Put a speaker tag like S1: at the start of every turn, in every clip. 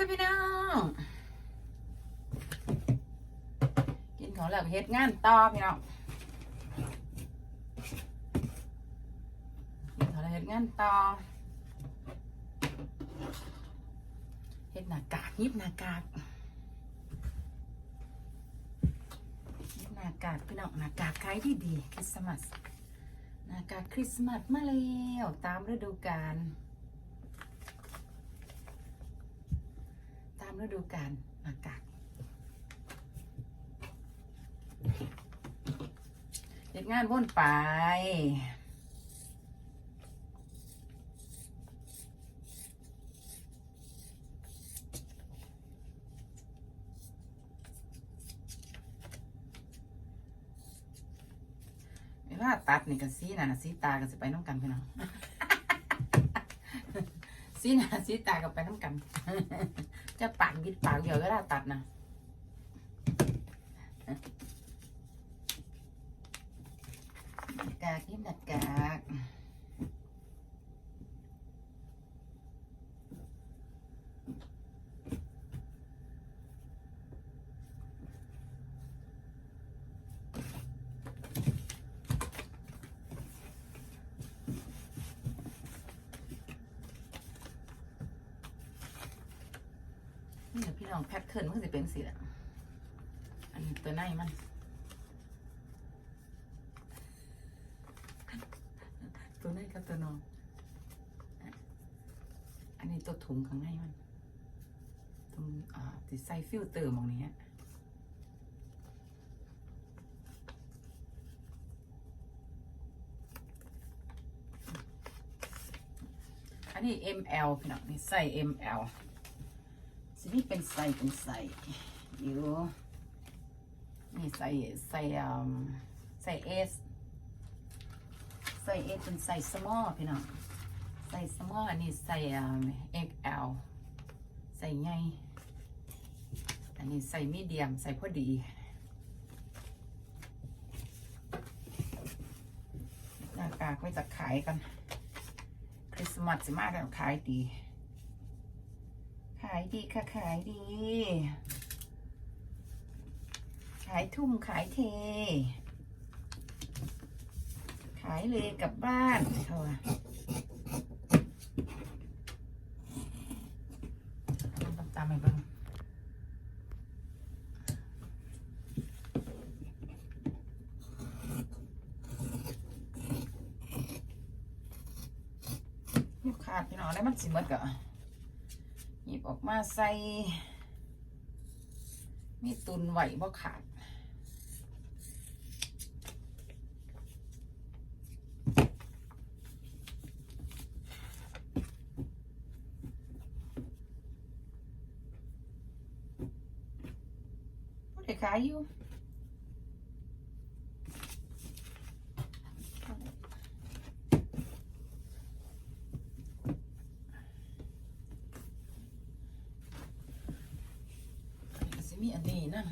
S1: ค่ะพี่น้อง กินของแล้วเฮ็ดงานต่อพี่น้องกินของแล้วเฮ็ดงานต่อเฮ็ดหน้ากากยิบหน้ากากยิบหน้ากากพี่น้องหน้ากากขายดีดีคริสต์มาสหน้ากากคริสต์มาสมาแล้วตามฤดูกาล ตาม ฤดูกาลหน้ากากเฮ็ดงานว่นไป เวลาตัดนี่ก็สีหน้าสีตาก็สิไปน้ำกันพี่น้อง สีหน้าสีตากับไปน้ำกัน จะปากบิดปากเดียวเวลาตัดนะกากนี่หน้ากาก พี่น้องแพทเทิร์นมันจะเป็นสีละอันนี้ตัวในมันตัวในกับตัวนอกอันนี้ตัวถุงข้างในมันตรงอ่าที่ใส่ฟิลเตอร์มองนี้อันนี้ ML พี่น้องนี่ใส่ ML นี่เป็นใส่เป็นใส่อยู่นี่ใส่ใส่อมใส่ S ใส่ S เป็นใส่ small พี่น้องใส่ small อันนี้ใส่เอืม XL ใส่ใหญ่อันนี้ใส่ medium ใส่พอดีหน้ากากไว้จะขายกันคริสต์มาสสิมากันขายดี ขายดีค่ะขายดี ขายทุ่มขายเท ขายเลยกลับบ้านเขาว่าตามตามๆไปเบ้างลูกค้าพี่น้องได้มันสิหมดก็หยิ บออกมาใส่ มีตุนไหวบ่ขาดผู้ใดขายอยู่ ก็สิมีอันนี้นะ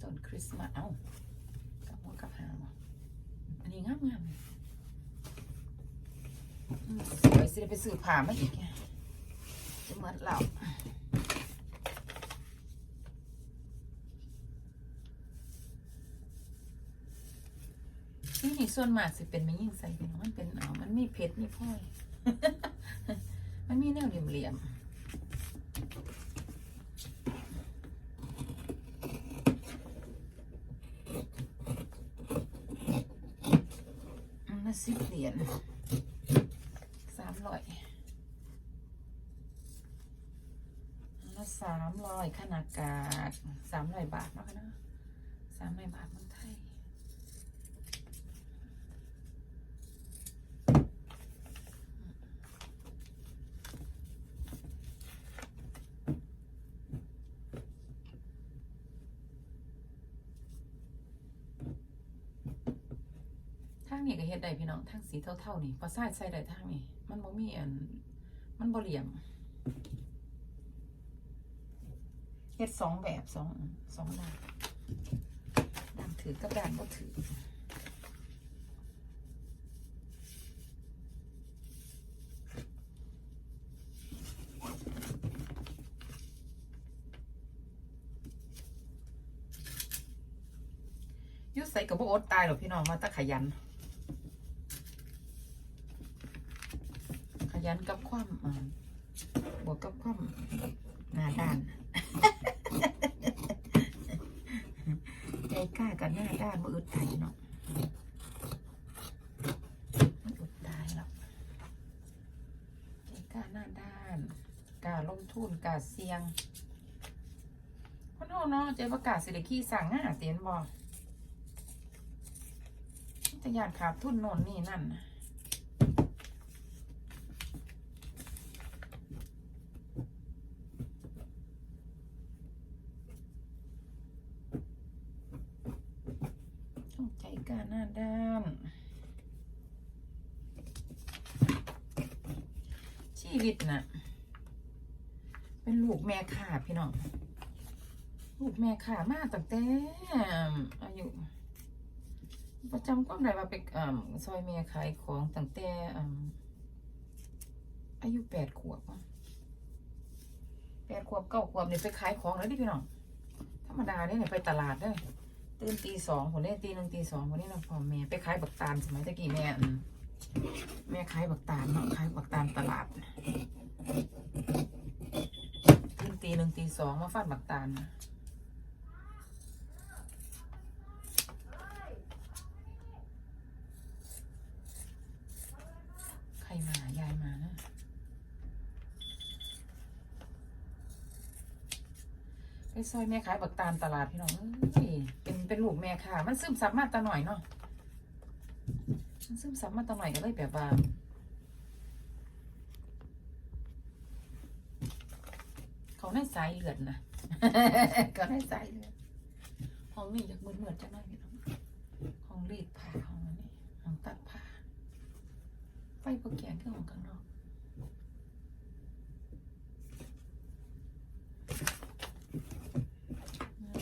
S1: ต้นคริสต์มาสเอ้ากับหัวกับหางว่ะอันนี้งามงามอืมสวยสิได้ไป ซื้อผ้ามาอีกไงจะเหมือนเราที่นี่ส่วนมากสิเป็นไม่ยิ่งใส่เป็นมันเป็นเอามันมีเพชรมีพลอยมันมีแนวเหลี่ยมๆอันละสิเหรียญสามร้อยอันละ สามร้อยขนาดกาดสามร้อยบาทเนาะคะเนะสามร้อยบาทเมืองไทยทางนี้ก็เฮ็ดได้พี่น้องทางสีเท่าๆนี่พอใส่ใส่ได้ทางนี้ มันบ่มีอัน มันบ่เหลี่ยม เฮ็ดสองแบบสองสองด้านด้านถือกับด้านก็ถือยุดใส่กับพวกอดตายหรอพี่น้องมาตะขยัน ขยันกับความบวกกับความหน้าด้าน ใจกล้ากับหน้าด้านมาอึดตายเนาะมันอึดตายหรอกใจกล้าหน้าด้านกล้าลงทุนกล้าเสี่ยงคนเฮาเนาะใจประกาศเศรษฐกิจสั่งง่าเตียนบอกจะยานขาดทุนโน่นนี่นั่นนะ ต้องใจกล้าหน้าด้าน ชีวิตน่ะ เป็นลูกแม่ข่าพี่น้อง ลูกแม่ข่ามากตั้งแต่อายุประจำความได้ว่าไปซอยแม่ขายของตั้งแต่อายุแปดขวบแปดขวบเก้าขวบเนี่ยไปขายของแล้วดิพี่น้อง ธรรมดาเนี่ยไปตลาดได้ตื่นตีสองคนนี้ตีหนึ่งตีสองคนนี้เราพ่อแม่ไปขายบักตาลสมัยตะกี้แม่ แม่ขายบักตาลเนาะขายบักตาลตลาดตื่นตีหนึ่งตีสองมาฟาดบักตาลใครมายายมานะไปซอยแม่ขายบักตาลตลาดพี่น้องเป็นเป็นลูกแม่ค่ะ มันซึมซับมาแตาหน่อยเนาะ มันซึมซับมาแตาหน่อยก็เลยแบบว่าเขาในสายเลือดนะเขาในสายเลือดห้องนี้อยากมืดมืดๆจังหน่อยพี่น้องห้องรีดผ้าห้องนี้ห้องตัดผ้าไฟโปรแกรมที่ห้องข้างนอก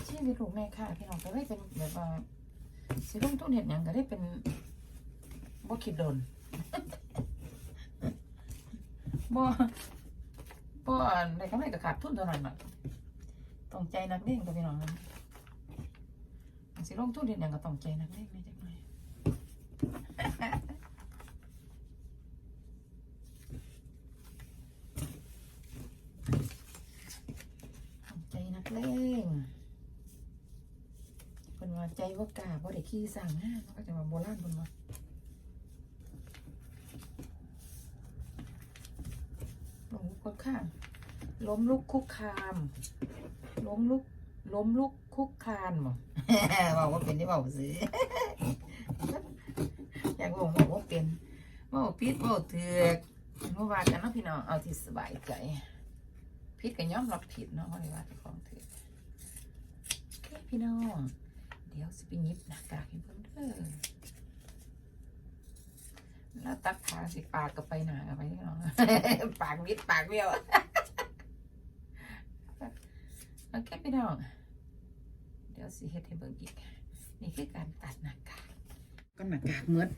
S1: ชีวิตลูกแม่ค่ะพี่น้องก็ได้เป็นแบบว่าสิลงทุนเห็นอย่างก็ได้เป็น บ่คิดโดนบ่บ่ในกำไรก็ขาดทุนเท่านั้นน่ะต้องใจนักเด้งตัวพี่น้องนสิลงทุนเห็นอย่างก็ต้องใจนักเด้งในจักหน่อยต้องใจนักเลงเพิ่นว่าใจว่ากาบ่ได้ขี้สั่งห้างเขาก็จะมาโบราณเพิ่นว่าล้มลุก คุกคามล้มลุกคุกคาม ล้มลุก ล้มลุกคุกคานบ่บอกว่าเป็นที่บอกซื้ออยากบอกบอกว่าเป็นบอกพิษบอกเถือกเมื่อวานกันนะพี่น้องเอาที่สบายใจพิษก็ยอมรับผิดเนาะว่าว่าเป็นของเถือกพี่น้อง เดี๋ยวสิไปยิบหน้ากากให้เพิ่นเด้อ แล้วตัดขาสิปากกับไปหนากับไปพี่น้อปากมิดปากเบี้ยวโอเคพี่น้องเดี๋ยวสิเฮ็ดให้เบิ่งอีกนี่คือการตัดหน้ากากก็หน้ากากเมืด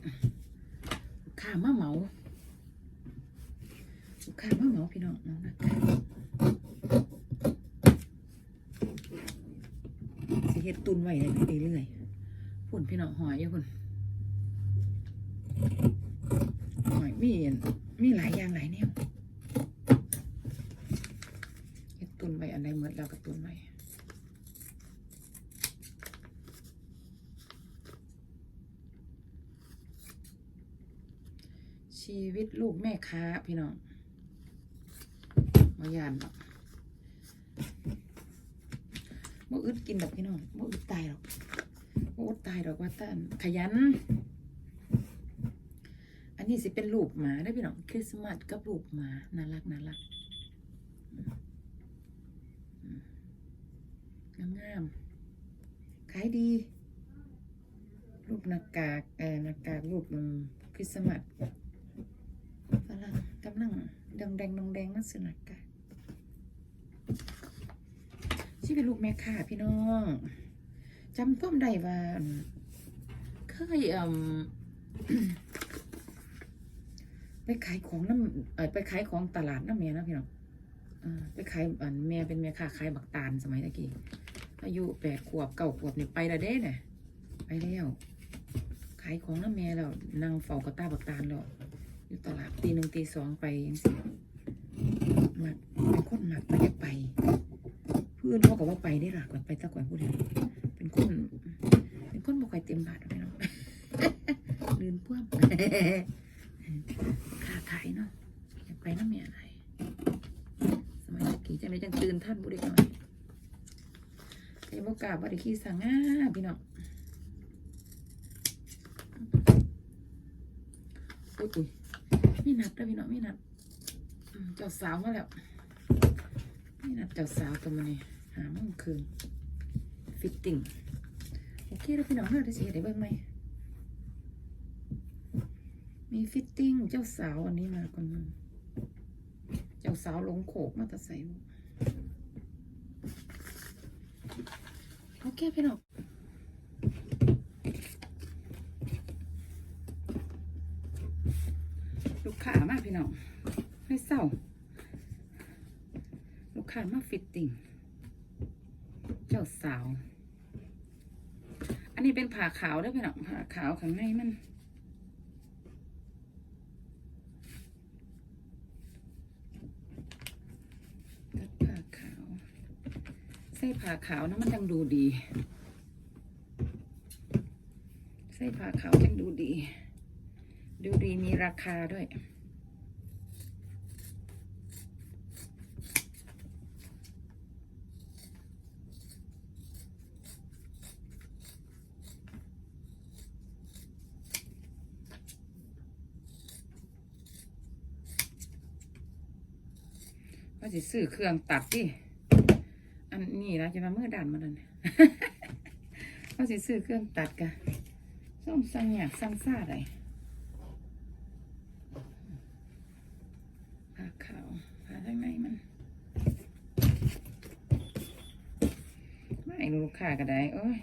S1: ข้ามาเหมาข้ามาเหมาพี่น้องเอาหน้ากากสิเฮ็ดตุนไว้ได้เรื่อยๆพุ่นพี่น้องหอยอยู่พุ่นหอย มีมีหลายอย่างหลายแนวตุนไว้อันใดหมดแล้วก็ตุนไว้ชีวิตลูกแม่ค้าพี่น้องมายานหรอกบ่อึดกินดอกพี่น้องบ่อึดตายหรอกบ่อึดตายหรอกว่าต้านขยัน นนี้สิเป็นลูกหมาได้พี่น้องคริสต์มาสกับลูกหมาน่ารักน่ารักงามงามขายดีลูกหน้ากากเออหน้ากากลูกคริสต์มาสฝรั่งกำลังดงแดงดงแดงมาสนักกะชีวิตลูกแม่ค่ะพี่น้องจำความได้ว่าเคยเอ่ม ไปขายของน้ำเออไปขายของตลาดน้ำแม่นะพี่น้องไปขายอันแม่เป็นแม่ค้าขายบักตาลสมัยตะกี้อายุแปดขวบเก้าขวบเนี่ยไปละเด้เนี่ยไปแล้วขายของน้ำแม่แล้วนั่งเฝ้ากระตาบักตาลแล้วอยู่ตลาดตีหนึ่งตีสองไปยังสิมักเป็นคนมักไปอยากไปเพื่อนเขาก็ว่าไปได้หลักก่อนไปตะก่อนผู้เดียวเป็นคนเป็นคนบอกใครเต็มบาทหรอกพี่น้องลืนพ่วง ค้าขายเนาะอยากไปน้ำแม่อะไรสมัยตะกี้จังเลยจังตื่นท่านบุเด็กหน่อยไอ้บกล้าบริขี้สังง่าพี่น้องอุ้ยอุ้ยไม่นัดแล้วพี่น้องไม่นัดเจ้าสาวมาแล้วไม่นัดเจ้าสาวตัวมันนี่หาโมงคืนฟิตติ้งโอเคแล้วพี่น้องเราได้สิได้เบิ่งไหม มีฟิตติ้งเจ้าสาวอันนี้มาคนนึงเจ้าสาวหลงโขกมาแตะใส่โอเคพี่น้องลูกค้ามากพี่น้องให้เศร้า ลูกค้ามาฟิตติ้งเจ้าสาว อันนี้เป็นผ่าขาวด้วยพี่น้องผ่าขาวข้างในมัน ตัดผ่าขาว ใส่ผ่าขาวนะมันจังดูดีใส่ผ่าขาวจังดูดี ดูดีมีราคาด้วย ว่าสิซื้อเครื่องตัดดิอั นนี้นะจะมาเมื่อด่านมาดันว่าสิซื้อเครื่องตัดกะส้มสั่งอยากสั่งซ่าอะไรผ้าขาวผ้าข้างในมันไม่รู้ลูกค้าก็ได้โอ้ย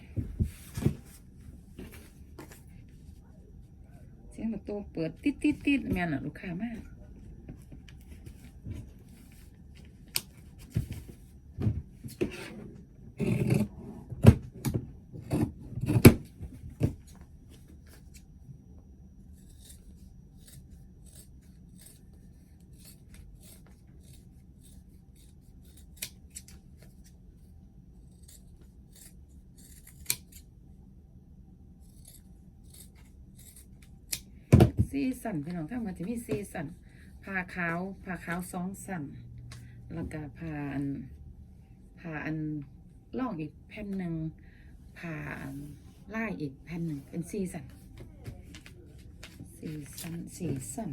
S1: เสียงประตูเปิดติดติดติดแม่นอะลูกค้ามาก ซีสันพี่น้องถ้ามันจะมีซีสันผ่าขาวผ่าขาวสองสันแล้วก็ผ่าอันผ่าอันล่องอีกแผ่นหนึ่งผ่าอันไล่อีกแผ่นหนึ่งเป็นซีสันซีสันซีสัน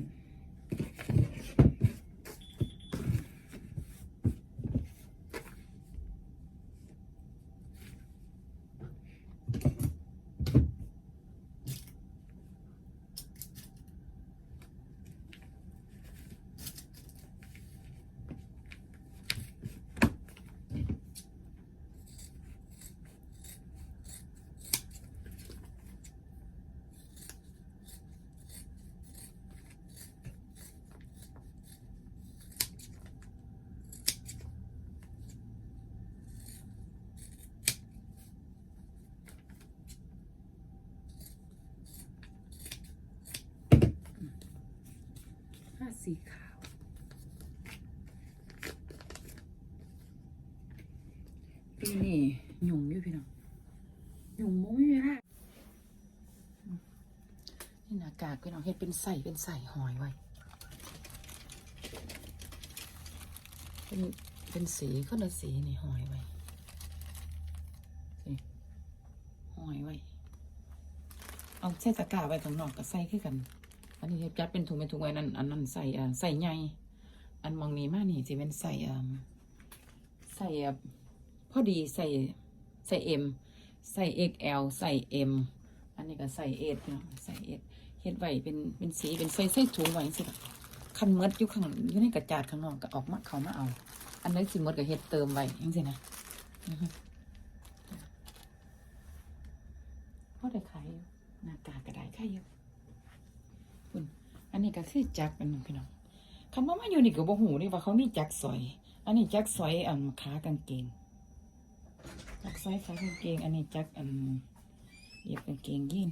S1: ผ้าสีขาว ปีนี้หยุ่งอยู่พี่น้องหยุ่งมุ้ยละนี่หน้ากากพี่น้อง เฮ็ดเป็นใส่เป็นใส่หอยไว้ เป็นเป็นสีคนละสีนี่หอยไว้หอยไว้ เอาใส่ตะกร้าไว้ตรงนอกกับใส่คือกัน อันนี้จัดเป็นถุงเป็นถุงไว้นั่นอันนั้นใส่อ่าใส่ใหญ่อันมองนี้มากนี่จะเป็นใส่อ่าใส่อ่าพอดีใส่ใส่เอ็มใส่ XL ใส่ M อันนี้ก็ใส่เอสเนาะใส่เอส เฮ็ดไว้เป็นเป็นสีเป็นใส่ใส่ถุงไว้สิล่ะคันเมดอยู่ข้างอยู่ในกระจาดข้างนอกก็ออกมาเขามาเอา อันนั้สิมดก็เฮ็ดเติมไว้ยังสินะอือฮึพอได้ขายหน้ากากก็ได้ขายอยู่คุณอันนี้ก็คือจักรอันหนึงพี่น้องคำว่ามาอยู่นี่ก็บ่หูนี่ว่าเขามีจักสอย อันนี้จักสอยอันขากางเกงจักสอยขากางเกง อันนี้จักอันเรียกางเกงยีน